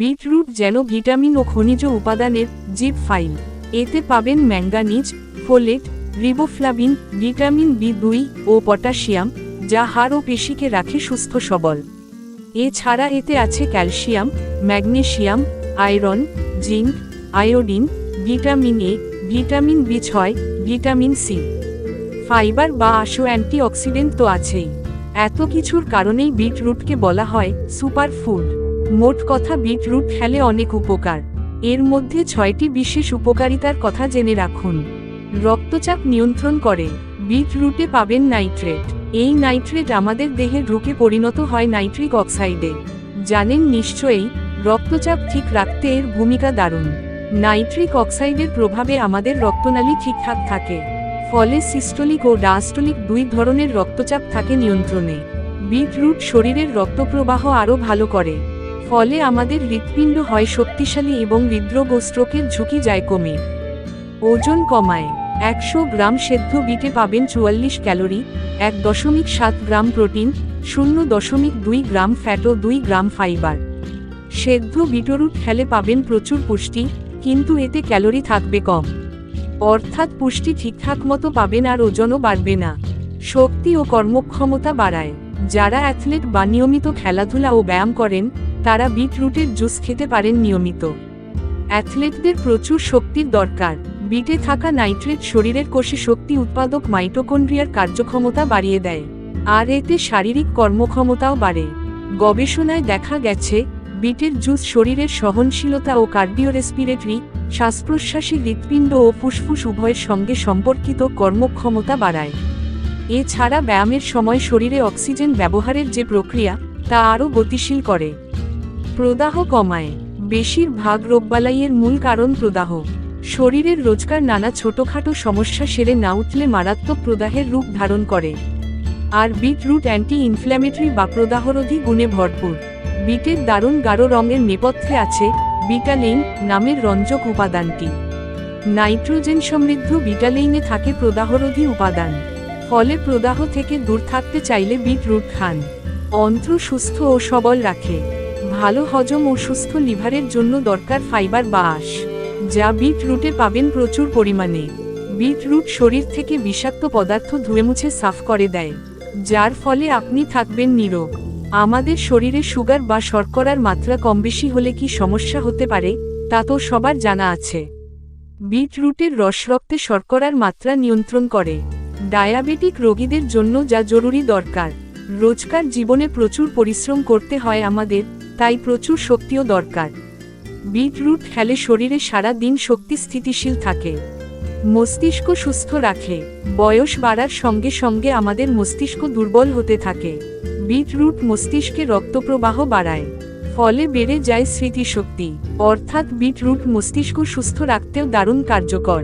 Beetroot যেন vitamin ও খনিজ উপাদানের জিপ ফাইল। এতে পাবেন manganese, folate, riboflavin, vitamin B দুই ও পটাশিয়াম, যা হাড় ও পেশিকে রাখে সুস্থ সবল। এছাড়া এতে আছে calcium, magnesium, iron, zinc, iodine, vitamin A, vitamin B ছয়, ভিটামিন সি। ফাইবার বা আশো অ্যান্টিঅক্সিডেন্ট তো আছেই। এত কিছুর কারণেই বিটরুটকে বলা হয় সুপার ফুড মোট কথা বিটরুট খেলে অনেক উপকার। এর মধ্যে ছয়টি বিশেষ উপকারিতার কথা জেনে রাখুন। রক্তচাপ নিয়ন্ত্রণ করে। বিটরুটে পাবেন নাইট্রেট। এই নাইট্রেট আমাদের দেহে ঢুকে পরিণত হয় নাইট্রিক অক্সাইডে। জানেন নিশ্চয়ই, রক্তচাপ ঠিক রাখতে এর ভূমিকা দারুণ। নাইট্রিক অক্সাইডের প্রভাবে আমাদের রক্তনালী ঠিকঠাক থাকে। ফলে সিস্টোলিক ও ডায়াস্টোলিক দুই ধরনের রক্তচাপ থাকে নিয়ন্ত্রণে। বিটরুট শরীরের রক্তপ্রবাহ আরও ভালো করে। ফলে আমাদের হৃৎপিণ্ড হয় শক্তিশালী এবং হৃদরোগ ও স্ট্রোকের ঝুঁকি যায় কমে। ওজন কমায়। একশো গ্রাম সেদ্ধ বিটে পাবেন চুয়াল্লিশ ক্যালোরি, এক দশমিক সাত গ্রাম প্রোটিন, শূন্য দশমিক দুই গ্রাম ফ্যাট ও দুই গ্রাম ফাইবার। সেদ্ধ বিটরুট খেলে পাবেন প্রচুর পুষ্টি, কিন্তু এতে ক্যালোরি থাকবে কম। অর্থাৎ পুষ্টি ঠিকঠাক মতো পাবেন আর ওজনও বাড়বে না। শক্তি ও কর্মক্ষমতা বাড়ায়। যারা অ্যাথলেট বা নিয়মিত খেলাধুলা ও ব্যায়াম করেন তারা বিটরুটের জুস খেতে পারেন নিয়মিত। অ্যাথলেটদের প্রচুর শক্তির দরকার। বিটে থাকা নাইট্রেট শরীরের কোষে শক্তি উৎপাদক মাইটোকন্ড্রিয়ার কার্যক্ষমতা বাড়িয়ে দেয়। আর এতে শারীরিক কর্মক্ষমতাও বাড়ে। গবেষণায় দেখা গেছে, বিটের জুস শরীরের সহনশীলতা ও কার্ডিওরেসপিরেটরি শ্বাস প্রশ্বাসী হৃৎপিণ্ড ও ফুসফুস উভয়ের সঙ্গে সম্পর্কিত কর্মক্ষমতা বাড়ায়। এছাড়া ব্যায়ামের সময় শরীরে অক্সিজেন ব্যবহারের যে প্রক্রিয়া, তা আরও গতিশীল করে। প্রদাহ কমায়। বেশিরভাগ রোগবালাইয়ের মূল কারণ প্রদাহ। শরীরের রোজকার নানা ছোটখাটো সমস্যা সেরে না উঠলে মারাত্মক প্রদাহের রূপ ধারণ করে। আর বিটরুট অ্যান্টি ইনফ্ল্যামেটরি বা প্রদাহরোধী গুণে ভরপুর। বিটের দারুণ গাঢ় রঙের নেপথ্যে আছে বিটালেইন নামের রঞ্জক উপাদানটি। নাইট্রোজেন সমৃদ্ধ বিটালেইনে থাকে প্রদাহরোধী উপাদান। ফলে প্রদাহ থেকে দূর থাকতে চাইলে বিটরুট খান। অন্ত্র সুস্থ ও সবল রাখে। ভালো হজম ও সুস্থ লিভারের জন্য দরকার ফাইবার বা আঁশ, যা বিটরুটে পাবেন প্রচুর পরিমাণে। বিটরুট শরীর থেকে বিষাক্ত পদার্থ ধুয়ে মুছে সাফ করে দেয়, যার ফলে আপনি থাকবেন নিরোগ। আমাদের শরীরে সুগার বা শর্করার মাত্রা কম বেশি হলে কি সমস্যা হতে পারে, তা তো সবার জানা আছে। বিটরুটের রস রক্তে শর্করার মাত্রা নিয়ন্ত্রণ করে। ডায়াবেটিক রোগীদের জন্য যা জরুরি দরকার, রোজকার জীবনে প্রচুর পরিশ্রম করতে হয় আমাদের তাই প্রচুর শক্তিও দরকার। বিটরুট খেলে শরীরে সারা দিন শক্তি স্থিতিশীল থাকে। মস্তিষ্ক সুস্থ রাখে বয়স বাড়ার সঙ্গে সঙ্গে আমাদের মস্তিষ্ক দুর্বল হতে থাকে। বিটরুট মস্তিষ্কে রক্তপ্রবাহ বাড়ায়, ফলে বেড়ে যায় স্মৃতিশক্তি। অর্থাৎ বিটরুট মস্তিষ্ক সুস্থ রাখতেও দারুণ কার্যকর।